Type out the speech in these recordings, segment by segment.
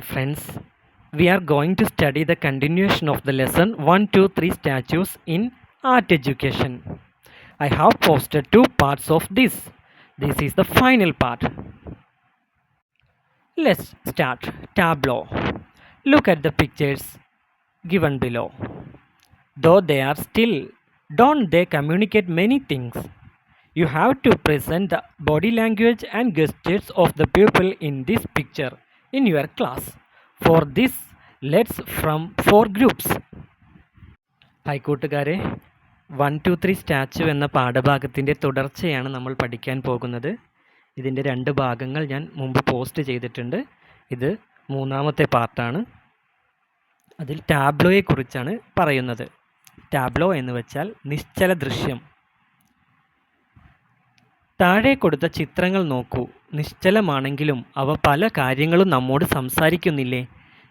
Friends, we are going to study the continuation of the lesson 1, 2, 3 statues in art education. I have posted two parts of this. This is the final part. Let's start. Tableau. Look at the pictures given below. Though they are still, don't they communicate many things? You have to present the body language and gestures of the people in this picture in your class. For this, let's from four groups. Hi one two three statue എന്ന പാഠഭാഗത്തിന്റെ തുടർച്ചയാണ് നമ്മൾ പഠിക്കാൻ പോകുന്നത്. ഇതിന്റെ രണ്ട് ഭാഗങ്ങൾ ഞാൻ മുമ്പ് പോസ്റ്റ് ചെയ്തിട്ടുണ്ട്. ഇത് മൂന്നാമത്തെ പാർട്ടാണ് അതിൽ ടാബ്ലോയെക്കുറിച്ചാണ് പറയുന്നത്. ടാബ്ലോ എന്ന് വെച്ചാൽ നിശ്ചല ദൃശ്യം. താഴെ കൊടുത്ത ചിത്രങ്ങൾ നോക്കൂ. നിശ്ചലമാണെങ്കിലും അവ പല കാര്യങ്ങളും നമ്മോട് സംസാരിക്കുന്നില്ലേ?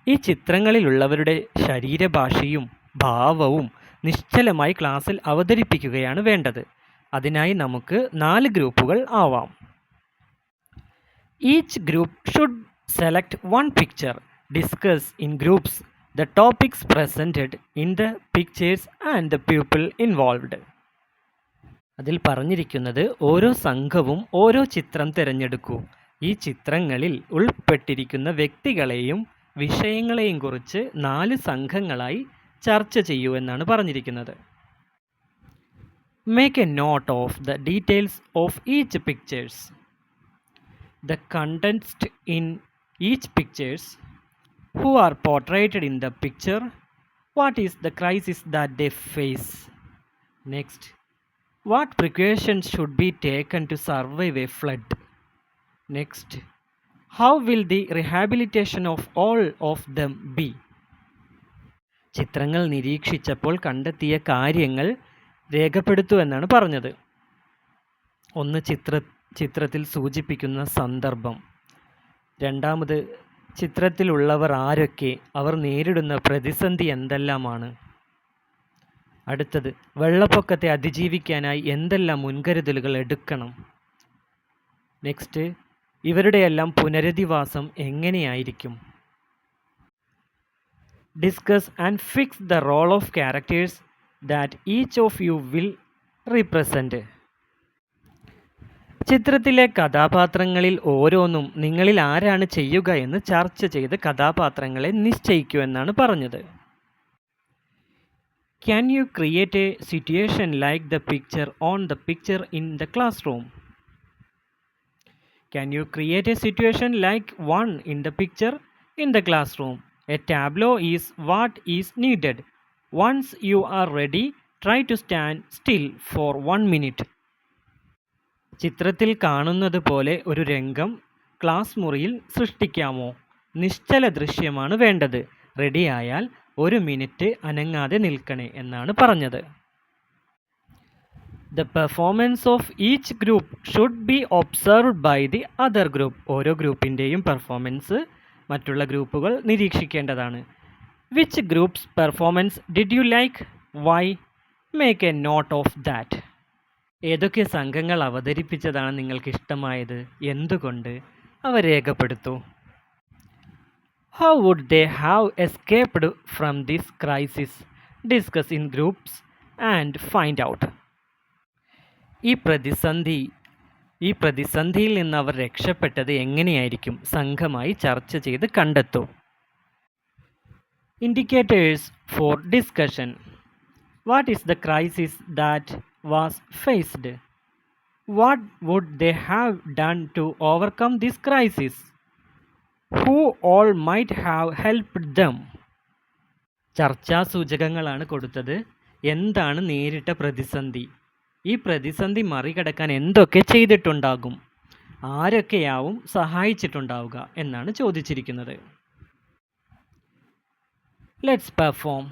ഈ ചിത്രങ്ങളിലുള്ളവരുടെ ശരീരഭാഷയും ഭാവവും നിശ്ചലമായി ക്ലാസ്സിൽ അവതരിപ്പിക്കുകയാണ് വേണ്ടത്. അതിനായി നമുക്ക് നാല് ഗ്രൂപ്പുകൾ ആവാം. Each group should select one picture discuss in groups the topics presented in the pictures and the people involved അതിൽ പറഞ്ഞിരിക്കുന്നത് ഓരോ സംഘവും ഓരോ ചിത്രം തിരഞ്ഞെടുക്കൂ. ഈ ചിത്രങ്ങളിൽ ഉൾപ്പെട്ടിരിക്കുന്ന വ്യക്തികളെയും വിഷയങ്ങളെയും കുറിച്ച് നാല് സംഘങ്ങളായി ചർച്ച ചെയ്യൂ എന്നാണ് പറഞ്ഞിരിക്കുന്നത്. Make a note of the details of each pictures the contents in each pictures who are portrayed in the picture what is the crisis that they face next What precautions should be taken to survive a flood? Next, how will the rehabilitation of all of them be? ചിത്രങ്ങൾ നിരീക്ഷിച്ചപ്പോൾ കണ്ടെത്തിയ കാര്യങ്ങൾ രേഖപ്പെടുത്തുവെന്നാണ് പറഞ്ഞത് ഒന്ന് ചിത്ര ചിത്രത്തിൽ സൂചിപ്പിക്കുന്ന സന്ദർഭം രണ്ടാമത് ചിത്രത്തിലുള്ളവർ ആരൊക്കെ അവർ നേരിടുന്ന പ്രതിസന്ധി എന്തെല്ലാമാണ് അടുത്തത് വെള്ളപ്പൊക്കത്തെ അതിജീവിക്കാനായി എന്തെല്ലാം മുൻകരുതലുകൾ എടുക്കണം? നെക്സ്റ്റ് ഇവരുടെയെല്ലാം പുനരധിവാസം എങ്ങനെയായിരിക്കും? Discuss and fix the role of characters that each of you will represent ചിത്രത്തിലെ കഥാപാത്രങ്ങളിൽ ഓരോന്നും നിങ്ങളിൽ ആരാണ് ചെയ്യുക എന്ന് ചർച്ച ചെയ്ത് കഥാപാത്രങ്ങളെ നിശ്ചയിക്കൂ എന്നാണ് പറഞ്ഞത്. Can you create a situation like the picture on the picture in the classroom? Can you create a situation like one in the picture in the classroom? A tableau is what is needed. Once you are ready, try to stand still for one minute. ചിത്രത്തിൽ കാണുന്നത് പോലെ ഒരു രംഗം class മുറിയിൽ സൃഷ്ടിക്കാമോ നിശ്ചല ദൃശ്യമാണ് വേണ്ടത് റെഡിയായാൽ ഒരു മിനിറ്റ് അനങ്ങാതെ നിൽക്കണേ എന്നാണ് പറഞ്ഞത്. The performance of each group should be observed by the other group ഓരോ ഗ്രൂപ്പിന്റെയും പെർഫോമൻസ് മറ്റുള്ള ഗ്രൂപ്പുകൾ നിരീക്ഷിക്കേണ്ടതാണ്. Which groups performance did you like why make a note of that ഏതൊക്കെ സംഘങ്ങൾ അവതരിപ്പിച്ചതാണ് നിങ്ങൾക്ക് ഇഷ്ടമായത് എന്തുകൊണ്ട്? അവ രേഖപ്പെടുത്തൂ. How would they have escaped from this crisis? Discuss in groups and find out. ഈ പ്രതിസന്ധി ഈ പ്രതിസന്ധിയിൽ നിന്ന് അവർ രക്ഷപ്പെട്ടത് എങ്ങനെയായിരിക്കും? സംഘമായി ചർച്ച ചെയ്ത് കണ്ടെത്തൂ. Indicators for discussion what is the crisis that was faced what would they have done to overcome this crisis who all might have helped them ചർച്ചാ സൂചകങ്ങളാണ് കൊടുത്തത്. എന്താണ് നേരിട്ട പ്രതിസന്ധി? ഈ പ്രതിസന്ധി മറികടക്കാൻ എന്തൊക്കെ ചെയ്തിട്ടുണ്ടാകും? ആരൊക്കെയാവും സഹായിച്ചിട്ടുണ്ടാവുക എന്നാണ് ചോദിച്ചിരിക്കുന്നത്. Let's perform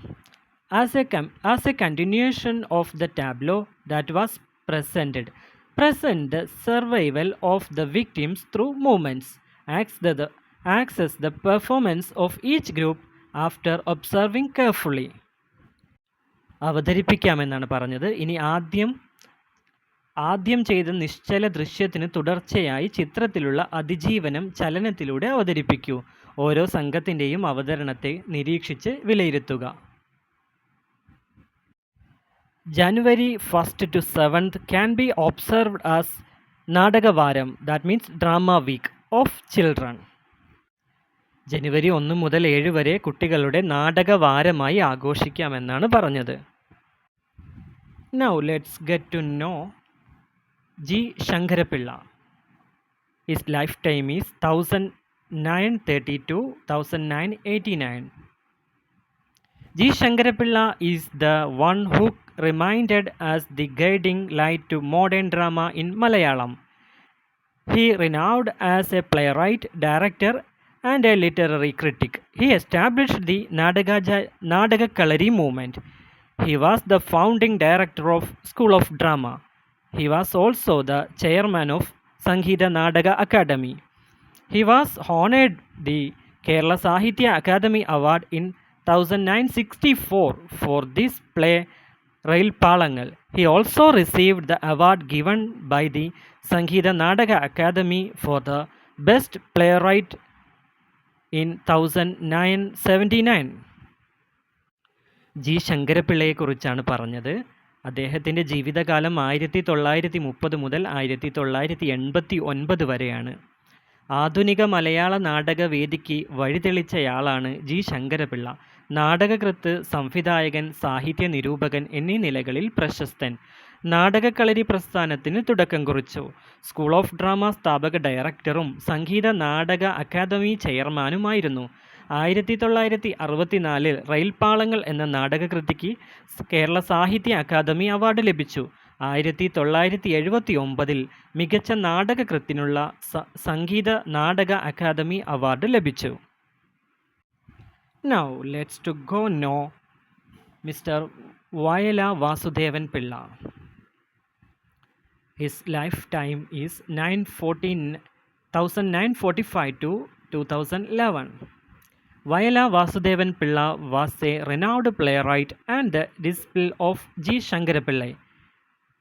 as a come as a continuation of the tableau that was presented present the survival of the victims through movements access the access the performance of each group after observing carefully. അവതരിപ്പിക്കാമെന്നാണ് പറഞ്ഞത്. ഇനി ആദ്യം ആദ്യം ചെയ്ത നിശ്ചല ദൃശ്യത്തിന് തുടർച്ചയായി ചിത്രത്തിലുള്ള അതിജീവനം ചലനത്തിലൂടെ അവതരിപ്പിക്കൂ. ഓരോ സംഘത്തിന്റെയും അവതരണത്തെ നിരീക്ഷിച്ച് വിലയിരുത്തുക. January first to seventh can be observed as നാടകവാരം. That means drama week of children ജനുവരി ഒന്ന് മുതൽ ഏഴ് വരെ കുട്ടികളുടെ നാടക നാടകവാരമായി ആഘോഷിക്കാമെന്നാണ് പറഞ്ഞത്. Now let's get to know G Sankarapillai. His lifetime is thousand nine thirty to thousand nine eighty nine G Sankarapillai is the one hook remind as the guiding light to modern drama in Malayalam he renowned as a playwright director and a literary critic. He established the Nadagaja, Nadagakalari movement. He was the founding director of School of Drama. He was also the chairman of Sangeeta Nadaga Academy. He was honored the Kerala Sahitya Academy Award in 1964 for this play Rail Palangal. He also received the award given by the Sangeeta Nadaga Academy for the Best Playwright in 1979. G ശങ്കരപിള്ളയെക്കുറിച്ചാണ് പറഞ്ഞത്. അദ്ദേഹത്തിന്റെ ജീവിതകാലം ആയിരത്തി തൊള്ളായിരത്തി മുപ്പത് മുതൽ ആയിരത്തി തൊള്ളായിരത്തി എൺപത്തി ഒൻപത് വരെയാണ്. ആധുനിക മലയാള നാടകവേദിക്ക് വഴിതെളിച്ചയാളാണ് ജി ശങ്കരപിള്ള നാടകകൃത്ത് സംവിധായകൻ സാഹിത്യ നിരൂപകൻ എന്നീ നിലകളിൽ പ്രശസ്തൻ. നാടകക്കളരി പ്രസ്ഥാനത്തിന് തുടക്കം കുറിച്ചു. സ്കൂൾ ഓഫ് ഡ്രാമ സ്ഥാപക ഡയറക്ടറും സംഗീത നാടക അക്കാദമി ചെയർമാനുമായിരുന്നു. ആയിരത്തി തൊള്ളായിരത്തി അറുപത്തിനാലിൽ റെയിൽപാളങ്ങൾ എന്ന നാടകകൃതിക്ക് കേരള സാഹിത്യ അക്കാദമി അവാർഡ് ലഭിച്ചു. ആയിരത്തി തൊള്ളായിരത്തി എഴുപത്തി ഒമ്പതിൽ മികച്ച നാടകകൃത്തിനുള്ള സംഗീത നാടക അക്കാദമി അവാർഡ് ലഭിച്ചു. Now let's to go know mister Vayala Vasudevan Pillai. His lifetime is 1945 to 2011. Vayala Vasudevan Pilla was a renowned playwright and the disciple of G. Shankarapillai.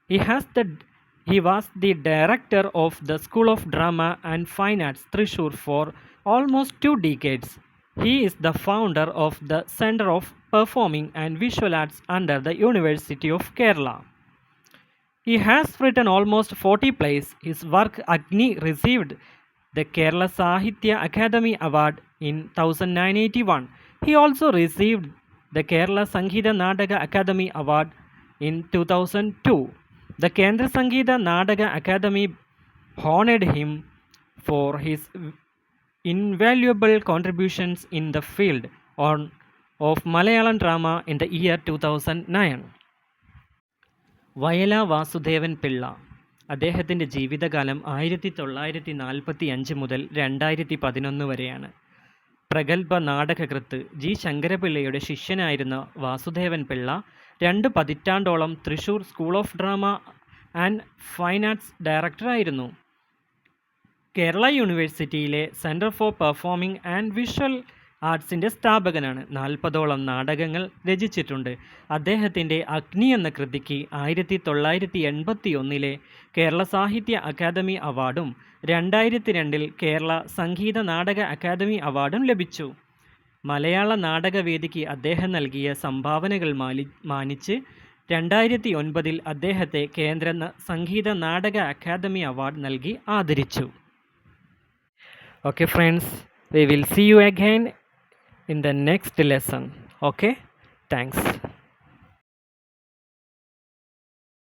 He, has the, he was the director of the School of Drama and Fine Arts Thrissur for almost two decades. He is the founder of the Center of Performing and Visual Arts under the University of Kerala. He has written almost 40 plays. His work Agni received the Kerala Sahitya Academy Award in 1981. He also received the Kerala Sangeeta Nadaga Academy Award in 2002. The Kendra Sangeeta Nadaga Academy honored him for his invaluable contributions in the field on, of Malayalam drama in the year 2009. Vayala Vasudevan Pillai. അദ്ദേഹത്തിന്റെ ജീവിതകാലം ആയിരത്തി തൊള്ളായിരത്തി നാൽപ്പത്തി അഞ്ച് മുതൽ രണ്ടായിരത്തി പതിനൊന്ന് വരെയാണ്. പ്രഗത്ഭ നാടകകൃത്ത് ജി. ശങ്കരപിള്ളയുടെ ശിഷ്യനായിരുന്ന വാസുദേവൻ പിള്ള രണ്ട് പതിറ്റാണ്ടോളം Thrissur school of drama and fine arts ഡയറക്ടറായിരുന്നു Kerala യൂണിവേഴ്സിറ്റിയിലെ centre for performing and visual ആർട്സിന്റെ സ്ഥാപകനാണ്. നാൽപ്പതോളം നാടകങ്ങൾ രചിച്ചിട്ടുണ്ട്. അദ്ദേഹത്തിന്റെ അഗ്നി എന്ന കൃതിക്ക് ആയിരത്തി തൊള്ളായിരത്തി എൺപത്തി ഒന്നിലെ കേരള സാഹിത്യ അക്കാദമി അവാർഡും രണ്ടായിരത്തി രണ്ടിൽ കേരള സംഗീത നാടക അക്കാദമി അവാർഡും ലഭിച്ചു. മലയാള നാടകവേദിക്ക് അദ്ദേഹം നൽകിയ സംഭാവനകൾ മാലി മാനിച്ച് രണ്ടായിരത്തി ഒൻപതിൽ അദ്ദേഹത്തെ കേന്ദ്ര സംഗീത നാടക അക്കാദമി അവാർഡ് നൽകി ആദരിച്ചു. Okay friends we will see you again in the next lesson. Okay? Thanks